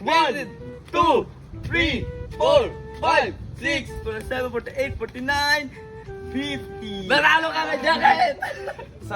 1, 2, 3, 4, 5, 6, 47, 48, 49, 50. Nanalo ka na jacket! So.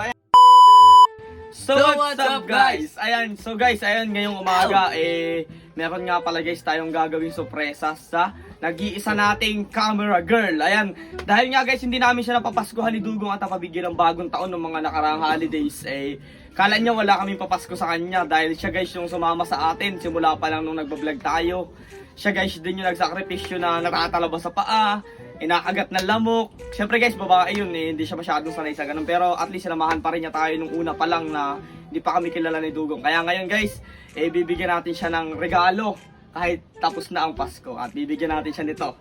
So, what's up guys? Ayan, so guys, ayan ngayong umaga eh meron nga pala guys tayong gagawing sorpresa sa nag-iisa nating camera girl. Ayan, dahil nga guys hindi namin siya napapaskuhan ni Dugong at napabigyan ng bagong taon ng mga nakaraang holidays eh kala niya wala kaming papasko sa kanya dahil siya guys yung sumama sa atin simula pa lang nung nagbablog tayo. Siya guys din yung nagsakripisyo na natatalabas sa paa, inakagat ng lamok. Siyempre guys, babae yun eh, hindi siya masyadong sanay sa ganun. Pero at least sinamahan pa rin niya tayo nung una pa lang na hindi pa kami kilala ni Dugong. Kaya ngayon guys, eh bibigyan natin siya ng regalo kahit tapos na ang Pasko. At bibigyan natin siya nito.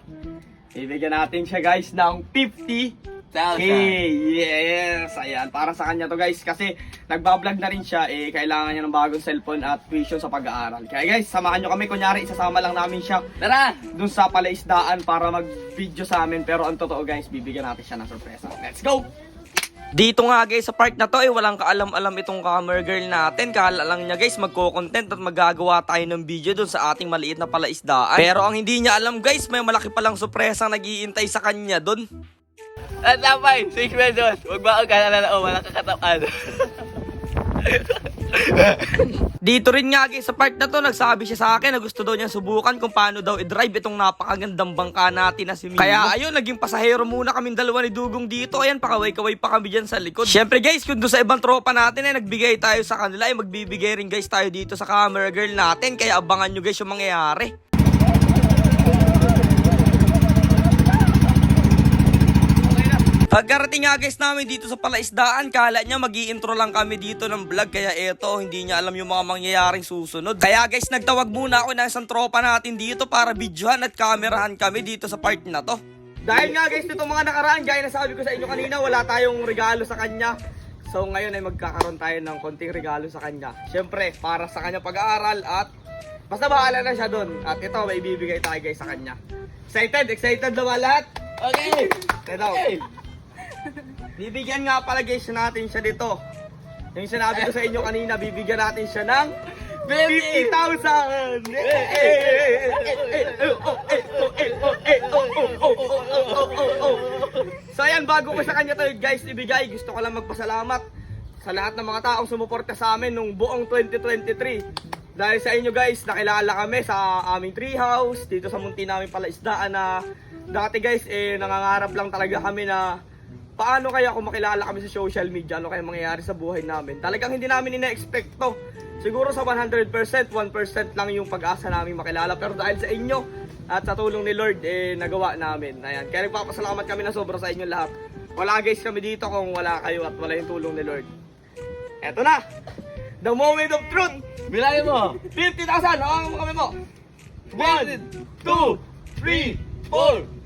Bibigyan natin siya guys ng 50 Hey, yes! Ayan, para sa kanya to guys. Kasi nagbablog na rin siya, eh, kailangan niya ng bagong cellphone at tuition sa pag-aaral. Kaya guys, samahan nyo kami. Kunyari, isasama lang namin siya Tara! dun sa palaisdaan para mag-video sa amin. Pero ang totoo guys, bibigyan natin siya ng sorpresa. Let's go! Dito nga guys, sa part na to eh, walang kaalam-alam itong camera girl natin. Kala lang niya guys, magko-content at magagawa tayo ng video dun sa ating maliit na palaisdaan. Pero ang hindi niya alam guys, may malaki palang sorpresa nagiintay sa kanya dun. At tapay, 6 pesos. Huwag ba ka na na, oh, wala kakatapan. Dito rin nga guys, sa part na to, nagsabi siya sa akin na gusto daw niya subukan kung paano daw i-drive itong napakagandang bangka natin na si Mimo. Kaya ayun, naging pasahero muna kaming dalawa ni Dugong dito. Ayan, pakaway-kaway pa kami dyan sa likod. Siyempre guys, kung doon sa ibang tropa natin ay nagbigay tayo sa kanila, ay magbibigay rin guys tayo dito sa camera girl natin. Kaya abangan nyo guys yung mangyayari. Pagkarating nga guys namin dito sa palaisdaan, kala niya mag intro lang kami dito ng vlog kaya eto, hindi niya alam yung mga mangyayaring susunod. Kaya guys, nagtawag muna ako ng isang tropa natin dito para videohan at kamerahan kami dito sa part na to. Dahil nga guys, nitong mga nakaraan, gaya na sabi ko sa inyo kanina, wala tayong regalo sa kanya. So ngayon ay magkakaroon tayo ng konting regalo sa kanya. Siyempre, para sa kanya pag-aaral at basta bahala na siya doon. At ito, may bibigay tayo guys sa kanya. Excited? Excited na ba lahat? Okay! Ito. Bibigyan nga pala guys natin siya dito. Yung sinabi ko sa inyo kanina, bibigyan natin siya ng 50,000! So ayan, bago ko sa kanya to guys ibigay, gusto ko lang magpasalamat sa lahat ng mga taong sumuporta sa amin nung buong 2023. Dahil sa inyo guys, nakilala kami sa aming treehouse, dito sa munti namin pala isdaan na dati guys, eh nangangarap lang talaga kami na paano kaya kung makilala kami sa social media, ano kaya mangyayari sa buhay namin. Talagang hindi namin ina-expect to. Siguro sa 100%, 1% lang yung pag-asa namin makilala. Pero dahil sa inyo at sa tulong ni Lord, eh, nagawa namin. Ayan. Kaya nagpapasalamat kami na sobra sa inyo lahat. Wala guys kami dito kung wala kayo at wala yung tulong ni Lord. Eto na! The moment of truth! Bilangin mo! 50,000! Hawakan mo kami mo! 1, 2, 3, 4,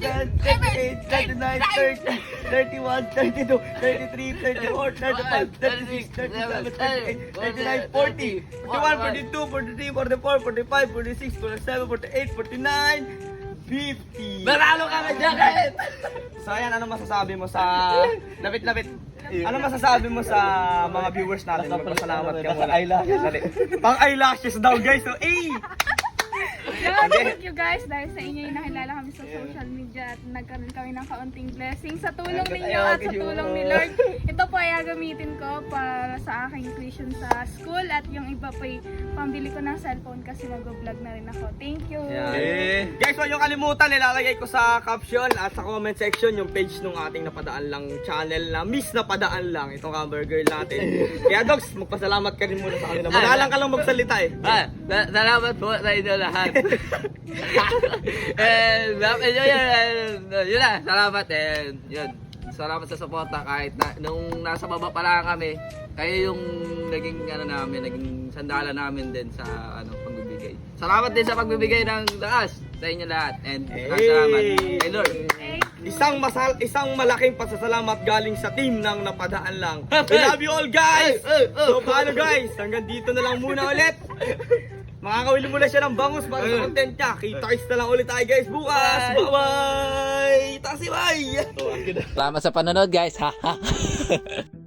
28, 29, 30, 31, 32, 33, 34, 35, 36, 37, 38, 39, 40, 41, 42, 43, 44, 45, 46, 47, 48, 49, 50. Nanalo ka na jacket! So ayan, ano masasabi mo sa... Lapit-lapit. Ano masasabi mo sa mga viewers natin? Magpasalamat ka muna. eyelashes. Dali. Pang eyelashes daw guys. So, eh! Yeah, thank you guys dahil sa inyo yung nakilala kami sa social media at nagkaroon kami ng kaunting blessing sa tulong ninyo at sa tulong ni Lord. Ito po ay gagamitin ko para sa aking tuition sa school at yung iba po ay pambili ko ng cellphone kasi mag-vlog na rin ako. Thank you! Eh. Guys, huwag niyo kalimutan, nilalagay ko sa caption at sa comment section yung page nung ating napadaan lang channel na Miss Napadaan lang, itong girl natin. Kaya Dogs, magpasalamat ka rin muna sa kanila. Magalang ka lang magsalita eh. Ah, sa- salamat po sa inyo lahat. and, and yun, yun, yun, yun na, salamat and yun. Salamat sa suporta kahit na, nung nasa baba pa lang kami, kayo yung naging ano namin, naging sandala namin din sa ano pagbibigay. Salamat din sa pagbibigay ng lakas sa inyo lahat and Hey! salamat kay Lord. Isang masal isang malaking pasasalamat galing sa team ng napadaan lang. We love you all guys. So paano guys? Hanggang dito na lang muna ulit. Makakawili muna siya ng bangus para sa content niya. Kita-kits na lang ulit tayo guys bukas. Bye. Bye-bye! Taxi bye! Salamat sa panonood guys. Ha ha.